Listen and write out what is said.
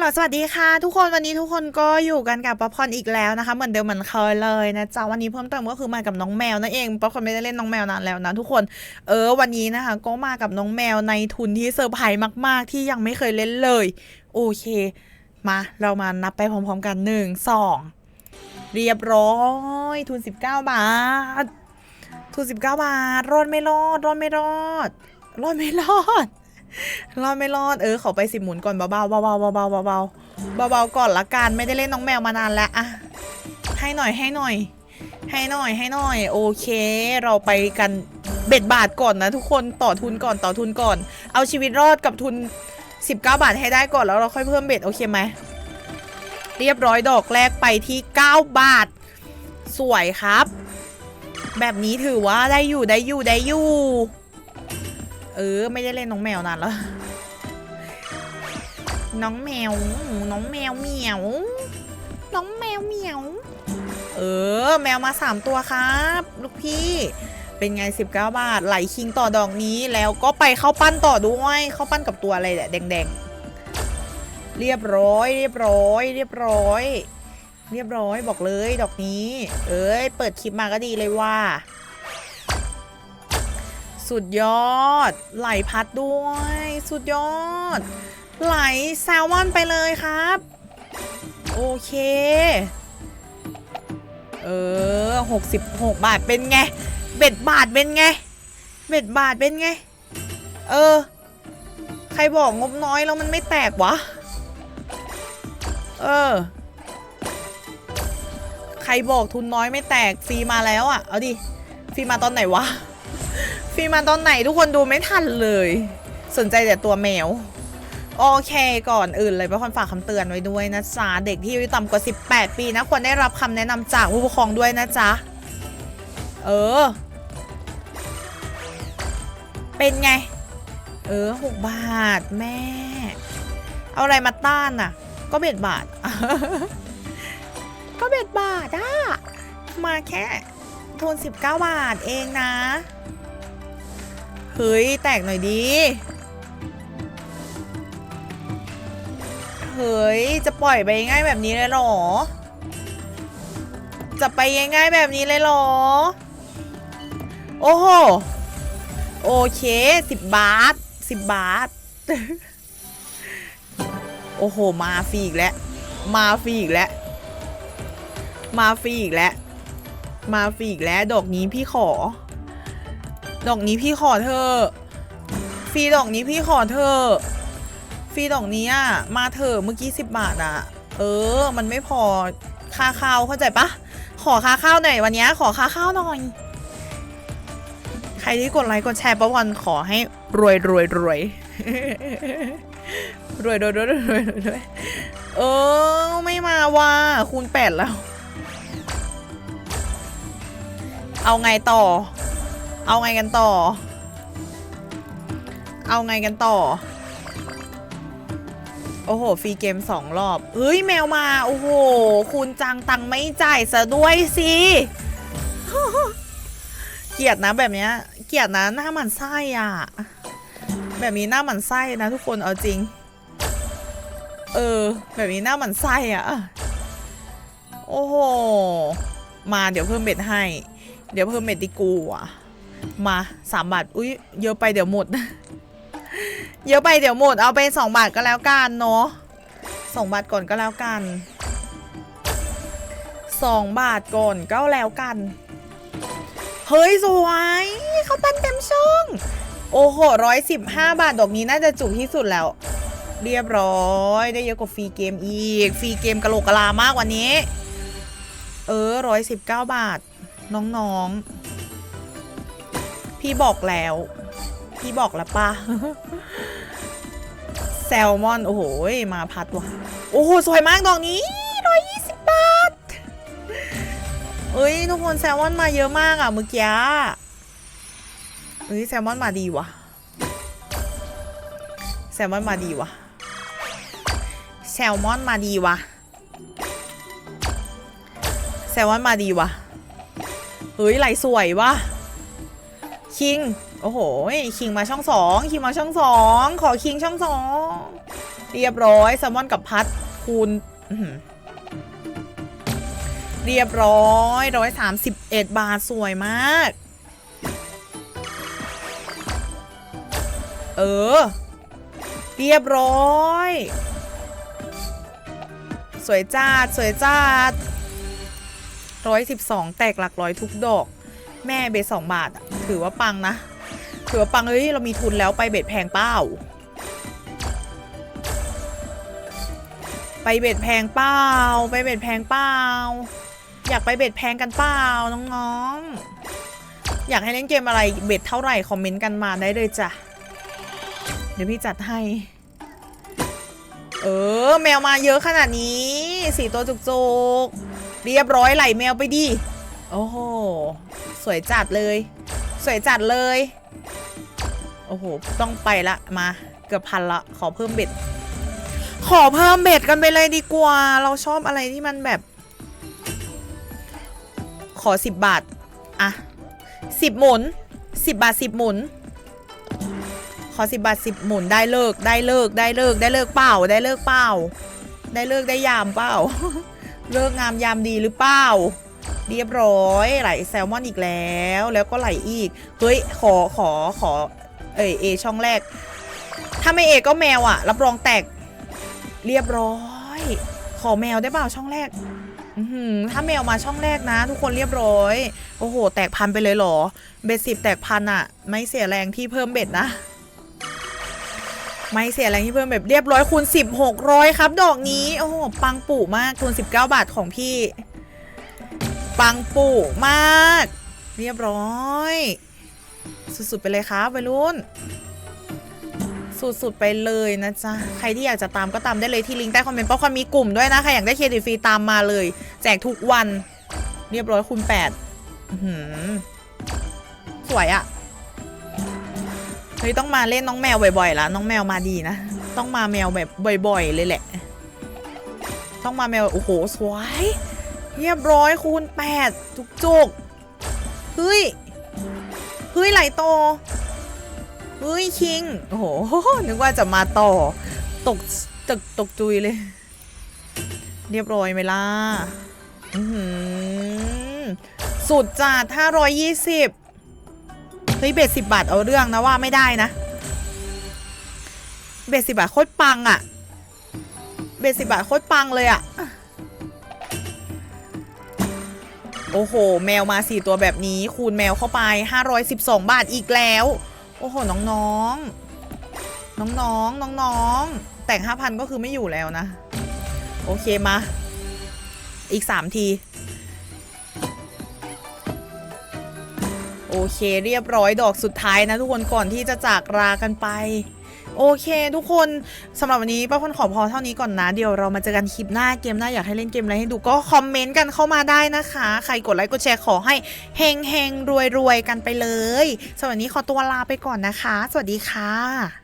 ลโหลสวัสดีค่ะ ทุกคนวันนี้ทุกคนก็อยู่กันกับป๊อปคอนอีกแล้วนะคะ เหมือนเดิมเหมือนเคยเลยนะจ๊ะวันนี้เพิ่มเติมก็คือมากับน้องแมวนั่นเองป๊อปคอนไม่ได้เล่นน้องแมวนานแล้วนะทุกคนเออวันนี้นะคะ ก็มากับน้องแมวในทุนที่เซอร์ไพรส์มาก ๆ ที่ยังไม่เคยเล่นเลย โอเค มาเรามานับไปพร้อม ๆ กันหนึ่งสองเรียบร้อยทุน 19 บาท ทุน 19 บาทรอดไม่รอดรอดไม่รอดรอดไม่รอด รอดไม่รอดเออขอไปสิบหมุนก่อนเบาๆเบาๆเบาๆเบาๆเบาๆเบาๆก่อนละกันไม่ได้เล่นน้องแมวมานานแล้วอะให้หน่อยให้หน่อย ให้หน่อยให้หน่อย โอเค เราไปกันเบ็ดบาทก่อนนะทุกคนต่อทุนก่อนต่อทุนก่อน เอาชีวิตรอดกับทุน 19 บาทให้ได้ก่อนแล้วเราค่อยเพิ่มเบ็ดโอเคไหมเรียบร้อยดอกแรกไปที่ 9 บาท สวยครับ แบบนี้ถือว่าได้อยู่ได้อยู่ได้อยู่ เออ ไม่ได้เล่นน้องแมวนานแล้ว น้องแมว น้องแมวเหมียว น้องแมวเหมียว เออ แมวมาสามตัวครับ ลูกพี่ เป็นไง 19 บาท ไหลคิงต่อดอกนี้ แล้วก็ไปเข้าปั้นต่อด้วยเข้าปั้นกับตัวอะไรแหละแดงๆ เรียบร้อย เรียบร้อย เรียบร้อย เรียบร้อยบอกเลยดอกนี้ เอ้ย เปิดคลิปมาก็ดีเลยว่า สุดยอด ไหลพัดด้วย สุดยอด ไหลแซลมอนไปเลยครับ โอเค เออหกสิบหกบาทเป็นไง เบ็ดบาทเป็นไง เบ็ดบาทเป็นไง เออ ใครบอกงบน้อยแล้วมันไม่แตกวะ เออ ใครบอกทุนน้อยไม่แตกฟรีมาแล้วอะ่ะ เอาดิฟรีมาตอนไหนวะ ฟีมาตอนไหนทุกคนดูไม่ทันเลย สนใจแต่ตัวแมว โอเคก่อนอื่นเลยเป็นคนฝากคำเตือนไว้ด้วยนะจ๊ะ เด็กที่อายุต่ำกว่า 18 ปีนะควรได้รับคำแนะนำจากผู้ปกครองด้วยนะจ๊ะ เออ เป็นไง เออหกบาทแม่ เอาอะไรมาต้านน่ะ ก็เบ็ดบาท ก็เบ็ดบาทอะมาแค่ทุน19 บาทเองนะ เฮ้ย แตกหน่อยดี เฮ้ย จะปล่อยไปง่ายแบบนี้เลยหรอ จะไปง่ายแบบนี้เลยหรอ โอ้โห โอเคสิบบาทสิบบาท โอ้โห มาฟรีอีกแล้ว มาฟรีอีกแล้ว มาฟรีอีกแล้ว มาฟรีอีกแล้ว ดอกนี้พี่ขอ ดอกนี้พี่ขอเธอฟรีดอกนี้พี่ขอเธอฟรีดอกนี้อะมาเถอะเมื่อกี้สิบบาทอะ เออ มันไม่พอค่าข้าวเข้าใจปะขอค่าข้าวหน่อยวันนี้ขอค่าข้าวหน่อย ใครที่กดไลค์กดแชร์ประวันขอให้รวยรวยรวยรวยรวยรวยรวยรวยรวยเออ ไม่มาว่าคูณแปดแล้ว เอาไงต่อ เอาไงกันต่อ เอาไงกันต่อ โอ้โห ฟรีเกมสองรอบ เฮ้ย แมวมา โอ้โห คุณจังตังไม่จ่ายซะด้วยสิ เกลียดนะแบบเนี้ย เกลียดนะหน้าหมันไส้อะ แบบนี้หน้าหมันไส้นะทุกคนเอาจริง เออ แบบนี้หน้าหมันไส้อะ โอ้โห มาเดี๋ยวเพิ่มเบ็ดให้ เดี๋ยวเพิ่มเบ็ดดีกูอะ มาสามบาท อุ้ยเยอะไปเดี๋ยวหมด เยอะไปเดี๋ยวหมด เอาไปสองบาทก็แล้วกันเนาะสองบาทก่อนก็แล้วกันสองบาทก่อนก็แล้วกัน เฮ้ย สวยเขาปั้นเต็มช่อง โอ้โหร้อยสิบห้าบาทดอกนี้น่าจะจุกที่สุดแล้ว เรียบร้อยได้เยอะกว่าฟรีเกมอีก ฟรีเกมกะโหลกกะลามากกวันนี้ เออร้อยสิบเก้าบาท น้องๆ พี่บอกแล้ว พี่บอกแล้วปะแซลมอน โอ้โห มาพัดว่ะ โอ้โห สวยมากดอกนี้ร้อยยี่สิบบาท เอ้ย ทุกคนแซลมอนมาเยอะมากอะเมื่อกี้เอ้ยแซลมอนมาดีว่ะ แซลมอนมาดีว่ะ แซลมอนมาดีว่ะ แซลมอนมาดีว่ะ เฮ้ยไหลสวยว่ะ คิง โอ้โห คิงมาช่องสองคิงมาช่องสองขอคิงช่องสองเรียบร้อยแซลมอนกับพัดคูณเรียบร้อยร้อยสามสิบเอ็ดบาทสวยมาก เออ เรียบร้อย สวยจัดสวยจัดร้อยสิบสองแตกหลักร้อยทุกดอก แม่เบสสองบาทถือว่าปังนะ ถือว่าปังเฮ้ยเรามีทุนแล้วไปเบ็ดแพงเป้า ไปเบ็ดแพงเป้า ไปเบ็ดแพงเป้า อยากไปเบ็ดแพงกันเปล่าน้องๆ อยากให้เล่นเกมอะไรเบ็ดเท่าไหร่คอมเมนต์กันมาได้เลยจ้ะ เดี๋ยวพี่จัดให้ เออ แมวมาเยอะขนาดนี้สี่ตัวจุกๆ เรียบร้อยไหลแมวไปดิ โอ้โห สวยจัดเลย สวยจัดเลย โอ้โห ต้องไปละ มา เกือบพันละ ขอเพิ่มเบ็ด ขอเพิ่มเบ็ดกันไปเลยดีกว่า เราชอบอะไรที่มันแบบ ขอสิบบาท อะสิบหมุนสิบบาทสิบหมุน ขอสิบบาทสิบหมุนได้เลิกได้เลิกได้เลิกได้เลิกเปล่าได้เลิกเปล่า ได้เลิกได้ยามเปล่า เลิกงามยามดีหรือเปล่า เรียบร้อยไหลแซลมอนอีกแล้ว แล้วก็ไหลอีก เฮ้ย ขอขอขอ เอยเอช่องแรก ถ้าไม่เอก็แมวอะรับรองแตก เรียบร้อย ขอแมวได้เปล่าช่องแรกถ้าแมวมาช่องแรกนะ ทุกคนเรียบร้อย โอ้โห แตกพันไปเลยเหรอ เบ็ดสิบแตกพันอะไม่เสียแรงที่เพิ่มเบ็ดนะ ไม่เสียแรงที่เพิ่มแบบเรียบร้อยคูณสิบหกร้อยครับ ดอกนี้ โอ้โห ปังปู่มากคูณสิบเก้าบาทของพี่ ปังปู่มาก เรียบร้อย สุดๆไปเลยครับวัยรุ่น สุดๆไปเลยนะจ๊ะ ใครที่อยากจะตามก็ตามได้เลยที่ลิงก์ใต้คอมเมนต์เพราะความมีกลุ่มด้วยนะ ใครอยากได้เครดิตฟรีตามมาเลย แจกทุกวัน เรียบร้อยคูณแปดหือสวยอะเฮ้ยต้องมาเล่นน้องแมวบ่อยๆละน้องแมวมาดีนะ ต้องมาแมวแบบบ่อย ๆ เลยแหละ ต้องมาแมว โอ้โห สวย เรียบร้อยคูณแปดจุกเฮ้ย เฮ้ยไหลโต เฮ้ยคิง โอ้โห นึกว่าจะมาต่อ ตกตกตกจุยเลย เรียบร้อยไหมล่ะสุดจัดห้าร้อยยี่สิบเฮ้ยเบ็ดสิบบาทเอาเรื่องนะว่าไม่ได้นะ เบ็ดสิบบาทโคตรปังอะเบ็ดสิบบาทโคตรปังเลยอะ โอ้โห แมวมาสี่ตัวแบบนี้ คูณแมวเข้าไป 512 บาทอีกแล้ว โอ้โห น้องๆ น้องๆ น้องๆ แต่ง 5,000 ก็คือไม่อยู่แล้วนะ โอเคมา อีก 3 ที โอเคเรียบร้อยดอกสุดท้ายนะทุกคนก่อนที่จะจากลากันไป โอเค ทุกคนสำหรับวันนี้ป้าพนขอพอเท่านี้ก่อนนะ เดี๋ยวเรามาเจอกันคลิปหน้าเกมหน้าอยากให้เล่นเกมอะไรให้ดูก็คอมเมนต์กันเข้ามาได้นะคะ ใครกดไลค์กดแชร์ขอให้เฮงเฮงรวยรวยกันไปเลยสำหรับวันนี้ขอตัวลาไปก่อนนะคะ สวัสดีค่ะ